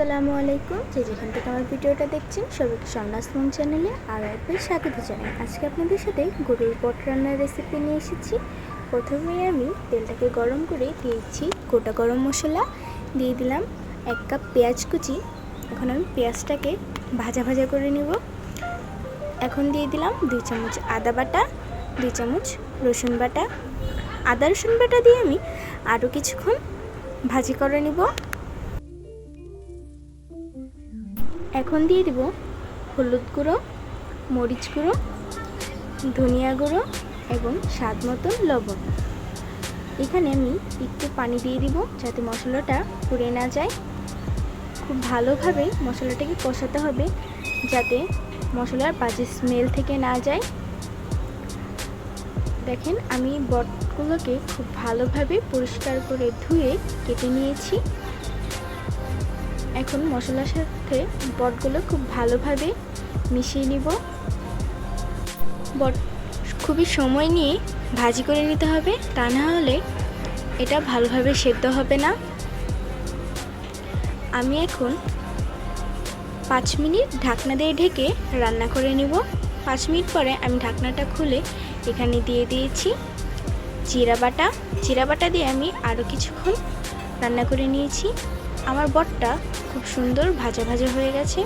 আসসালামু আলাইকুম। যে যেখান থেকে আমার ভিডিওটা দেখছেন, সবাইকে সন্ন্যাস মন চ্যানেলে আর একবার স্বাগত জানাই। আজকে আপনাদের সাথে গরুর পট রান্নার রেসিপি নিয়ে এসেছি। প্রথমে আমি তেলটাকে গরম করে দিয়েছি গোটা গরম মশলা। দিয়ে দিলাম এক কাপ পেঁয়াজ কুচি। এখন আমি পেঁয়াজটাকে ভাজা ভাজা করে নিব। এখন দিয়ে দিলাম দুই চামচ আদা বাটা, দুই চামচ রসুন বাটা। আদা রসুন বাটা দিয়ে আমি আরও কিছুক্ষণ ভাজি করে নিব। এখন দিয়ে দিব হলুদ গুঁড়ো, মরিচ গুঁড়ো, ধনিয়া গুঁড়ো এবং স্বাদ মতন লবণ। এখানে আমি একটু পানি দিয়ে দিব যাতে মশলাটা পুড়ে না যায়। খুব ভালোভাবে মশলাটাকে কষাতে হবে যাতে মশলার বাজে স্মেল থেকে না যায়। দেখেন আমি বটগুলোকে খুব ভালোভাবে পরিষ্কার করে ধুয়ে কেটে নিয়েছি। এখন মশলার সাথে বটগুলো খুব ভালোভাবে মিশিয়ে নিব। বট খুবই সময় নিয়ে ভাজি করে নিতে হবে, তা না হলে এটা ভালোভাবে সেদ্ধ হবে না। আমি এখন পাঁচ মিনিট ঢাকনা দিয়ে ঢেকে রান্না করে নিব। পাঁচ মিনিট পরে আমি ঢাকনাটা খুলে এখানে দিয়ে দিয়েছি জিরা বাটা। জিরা বাটা দিয়ে আমি আরও কিছুক্ষণ রান্না করে নিয়েছি। আমার বটটা খুব সুন্দর ভাজা ভাজা হয়ে গেছে।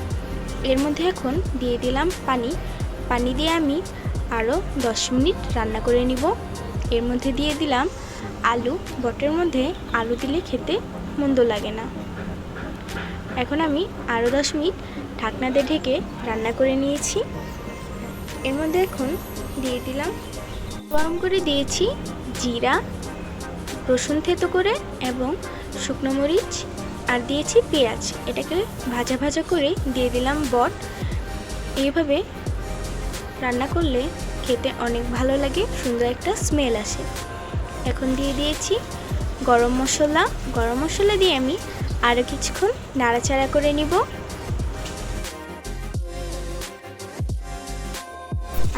এর মধ্যে এখন দিয়ে দিলাম পানি। পানি দিয়ে আমি আরও দশ মিনিট রান্না করে নিব। এর মধ্যে দিয়ে দিলাম আলু। বটের মধ্যে আলু দিলে খেতে মন্দ লাগে না। এখন আমি আরও দশ মিনিট ঢাকনাতে ঢেকে রান্না করে নিয়েছি। এর মধ্যে এখন দিয়ে দিলাম গরম করে দিয়েছি জিরা, রসুন থেতো করে এবং শুকনো মরিচ আর দিয়েছি পেঁয়াজ। এটাকে ভাজা ভাজা করে দিয়ে দিলাম বট এইভাবে রান্না করলে খেতে অনেক ভালো লাগে, সুন্দর একটা স্মেল আসে। এখন দিয়ে দিয়েছি গরম মশলা। গরম মশলা দিয়ে আমি আরও কিছুক্ষণ নাড়াচাড়া করে নিব।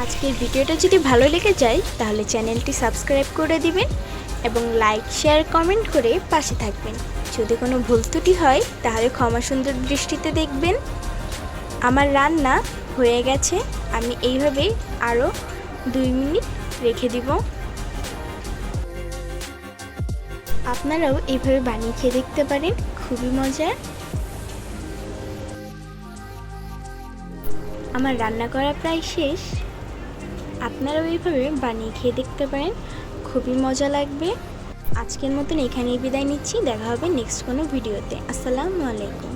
আজকের ভিডিওটা যদি ভালো লেগে যায়, তাহলে চ্যানেলটি সাবস্ক্রাইব করে দিবেন। এবং লাইক শেয়ার কমেন্ট করে পাশে থাকবেন। যদি কোনো ভুল ত্রুটি হয়, তাহলে ক্ষমা সুন্দর দৃষ্টিতে দেখবেন। আমার রান্না হয়ে গেছে, আমি এইভাবে আরও দুই মিনিট রেখে দিব। আপনারাও এইভাবে বানিয়ে খেয়ে দেখতে পারেন, খুবই মজার। আমার রান্না করা প্রায় শেষ। আপনারাও এইভাবে বানিয়ে খেয়ে দেখতে পারেন। খুবই মজা লাগবে। আজকের মতন এখানেই বিদায় নিচ্ছি। দেখা হবে নেক্সট কোনো ভিডিওতে আসসালামু আলাইকুম।